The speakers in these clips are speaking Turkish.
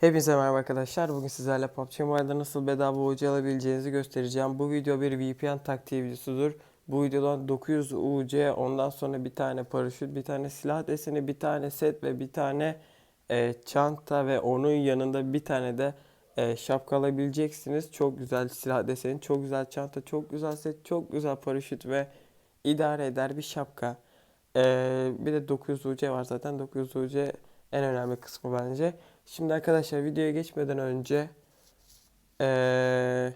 Hepinize merhaba arkadaşlar. Bugün sizlerle PUBG Mobile'da nasıl bedava UC alabileceğinizi göstereceğim. Bu video bir VPN taktiği videosudur. Bu videodan 900 UC, ondan sonra bir tane paraşüt, bir tane silah deseni, bir tane set ve bir tane e, çanta ve onun yanında bir tane de e, şapka alabileceksiniz. Çok güzel silah deseni, çok güzel çanta, çok güzel set, çok güzel paraşüt ve idare eder bir şapka. E, bir de 900 UC var zaten. 900 UC en önemli kısmı bence. Şimdi arkadaşlar videoya geçmeden önce eee,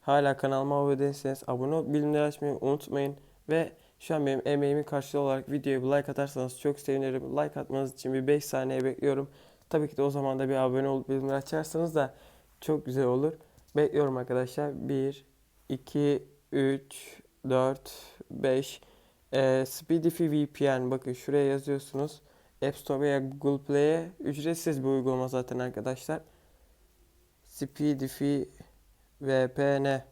hala kanalıma abone değilseniz abone olup bildirimleri açmayı unutmayın. Ve şu an benim emeğimin karşılığı olarak videoya bir like atarsanız çok sevinirim. Like atmanız için bir 5 saniye bekliyorum. Tabii ki de o zaman da bir abone olup bildirimleri açarsanız da çok güzel olur. Bekliyorum arkadaşlar. 1, 2, 3, 4, 5. Eee Speedify VPN bakın şuraya yazıyorsunuz. App Store veya Google Play'e ücretsiz bir uygulama zaten arkadaşlar. Speedify VPN.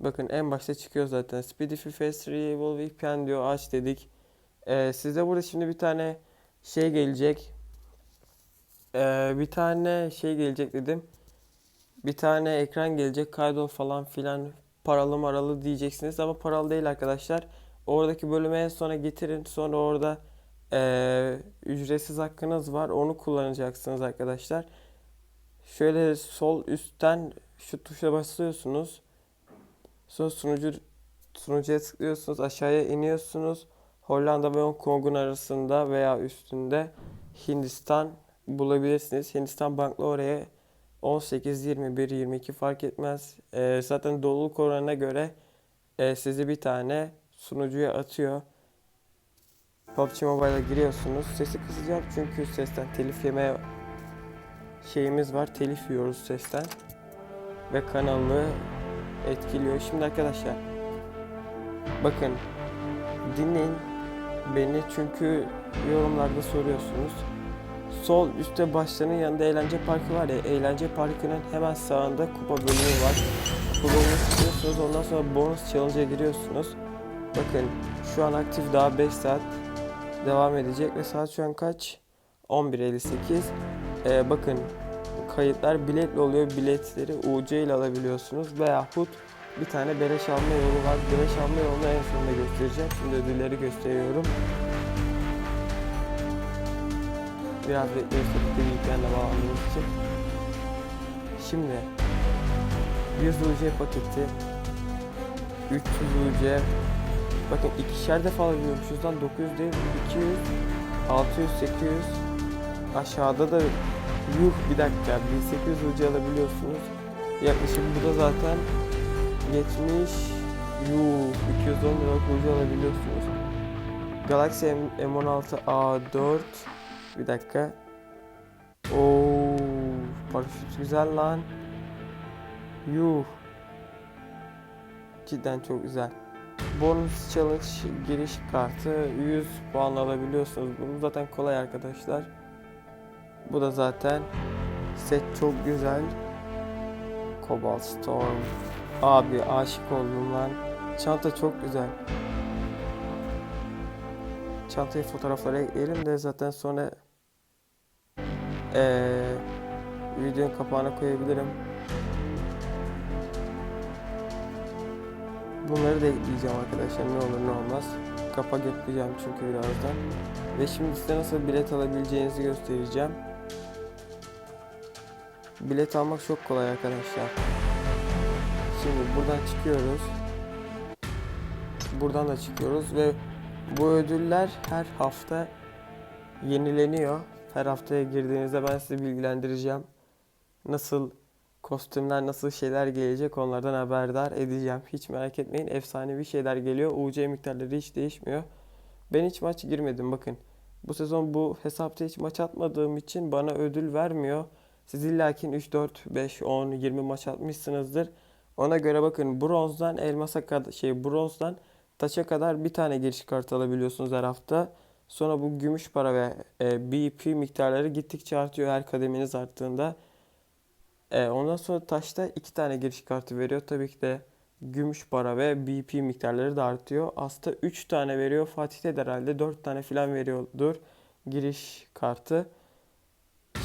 Bakın en başta çıkıyor zaten. Speedify Fast Reliable VPN diyor. Aç dedik. Ee, sizde burada şimdi bir tane şey gelecek. Ee, bir tane şey gelecek dedim. Bir tane ekran gelecek. Kaydol falan filan paralı maralı diyeceksiniz ama paralı değil arkadaşlar. Oradaki bölümü en sona getirin. Sonra orada eee, ücretsiz hakkınız var. Onu kullanacaksınız arkadaşlar. Şöyle sol üstten şu tuşa basıyorsunuz. Sonra sunucu sunucuya tıklıyorsunuz. Aşağıya iniyorsunuz. Hollanda ve Hong Kong'un arasında veya üstünde Hindistan bulabilirsiniz. Hindistan banklı oraya 18, 21, 22 fark etmez. Eee, zaten doluluk oranına göre eee, sizi bir tane sunucuya atıyor. PUBG Mobile'a giriyorsunuz. Sesi kısacağım çünkü sesten telif yeme şeyimiz var. Telif yiyoruz sesten. Ve kanalı etkiliyor. Şimdi arkadaşlar bakın dinleyin beni çünkü yorumlarda soruyorsunuz. Sol üstte başlarının yanında eğlence parkı var ya eğlence parkının hemen sağında kupa bölümü var. Kupa bölümünü tıklıyorsunuz ondan sonra bonus challenge'a giriyorsunuz. Bakın şu an aktif daha 5 saat devam edecek ve saat şu an kaç? 11.58. Ee, bakın kayıtlar biletle oluyor. Biletleri UC ile alabiliyorsunuz veyahut bir tane beleş alma yolu var. Beleş alma yolunu en sonunda göstereceğim. Şimdi ödülleri gösteriyorum. Biraz tabii ki VPN'le bağlandığımız için. Şimdi 100 UC paketi 300 UC Bakın ikişer defa alabiliyormuşuz lan. 900 değil 200 600 800 Aşağıda da yuh bir dakika. 1800 UC alabiliyorsunuz. Yaklaşık bu da zaten 70 yuh 210 lira UC alabiliyorsunuz. Galaxy M- M16 A4 Bir dakika. Oo, paraşüt güzel lan. Yuh. Cidden çok güzel Bonus Challenge giriş kartı 100 puan alabiliyorsunuz. Bunu zaten kolay arkadaşlar. Bu da zaten set çok güzel. Cobalt Storm. Abi aşık oldum lan. Çanta çok güzel. Çantayı fotoğraflara ekleyelim de zaten sonra eee videonun kapağına koyabilirim. Bunları da ekleyeceğim arkadaşlar ne olur ne olmaz. Kapak ekleyeceğim çünkü birazdan. Ve şimdi size nasıl bilet alabileceğinizi göstereceğim. Bilet almak çok kolay arkadaşlar. Şimdi buradan çıkıyoruz. Buradan da çıkıyoruz ve bu ödüller her hafta yenileniyor. Her haftaya girdiğinizde ben sizi bilgilendireceğim. Nasıl kostümler nasıl şeyler gelecek onlardan haberdar edeceğim. Hiç merak etmeyin efsanevi şeyler geliyor. UC miktarları hiç değişmiyor. Ben hiç maç girmedim bakın. Bu sezon bu hesapta hiç maç atmadığım için bana ödül vermiyor. Siz illakin 3, 4, 5, 10, 20 maç atmışsınızdır. Ona göre bakın bronzdan elmasa kadar şey bronzdan taça kadar bir tane giriş kartı alabiliyorsunuz her hafta. Sonra bu gümüş para ve e, BP miktarları gittikçe artıyor her kademeniz arttığında. E, ondan sonra taşta iki tane giriş kartı veriyor. Tabii ki de gümüş para ve BP miktarları da artıyor. Aslında 3 tane veriyor. Fatih'te de herhalde 4 tane falan veriyordur giriş kartı.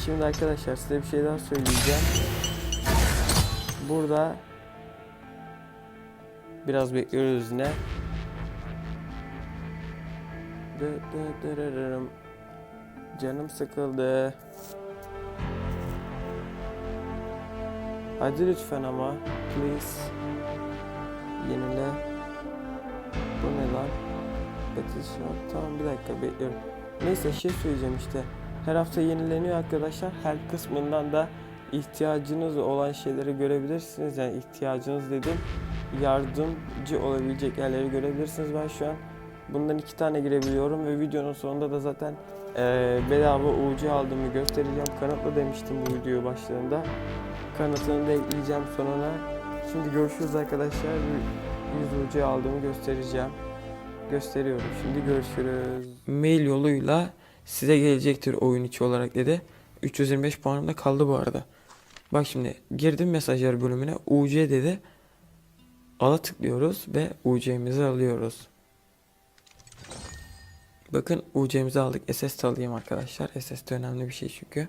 şimdi arkadaşlar size bir şey daha söyleyeceğim. Burada biraz bekliyoruz yine. Canım sıkıldı. Hadi lütfen ama. Please. Yenile. Bu ne lan? Petition. Tamam bir dakika bekliyorum. Neyse şey söyleyeceğim işte. Her hafta yenileniyor arkadaşlar. Her kısmından da ihtiyacınız olan şeyleri görebilirsiniz. Yani ihtiyacınız dedim. Yardımcı olabilecek yerleri görebilirsiniz. Ben şu an bundan iki tane girebiliyorum ve videonun sonunda da zaten eee, bedava UC aldığımı göstereceğim. Kanıtlı demiştim bu video başlarında. Kanıtını da ekleyeceğim sonuna. Şimdi görüşürüz arkadaşlar. 100 UC aldığımı göstereceğim. Gösteriyorum. Şimdi görüşürüz. Mail yoluyla size gelecektir oyun içi olarak dedi. 325 puanım da kaldı bu arada. Bak şimdi girdim mesajlar bölümüne UC dedi. Ala tıklıyoruz ve UC'mizi alıyoruz. Bakın UC'mizi aldık. SS alayım arkadaşlar. SS de önemli bir şey çünkü.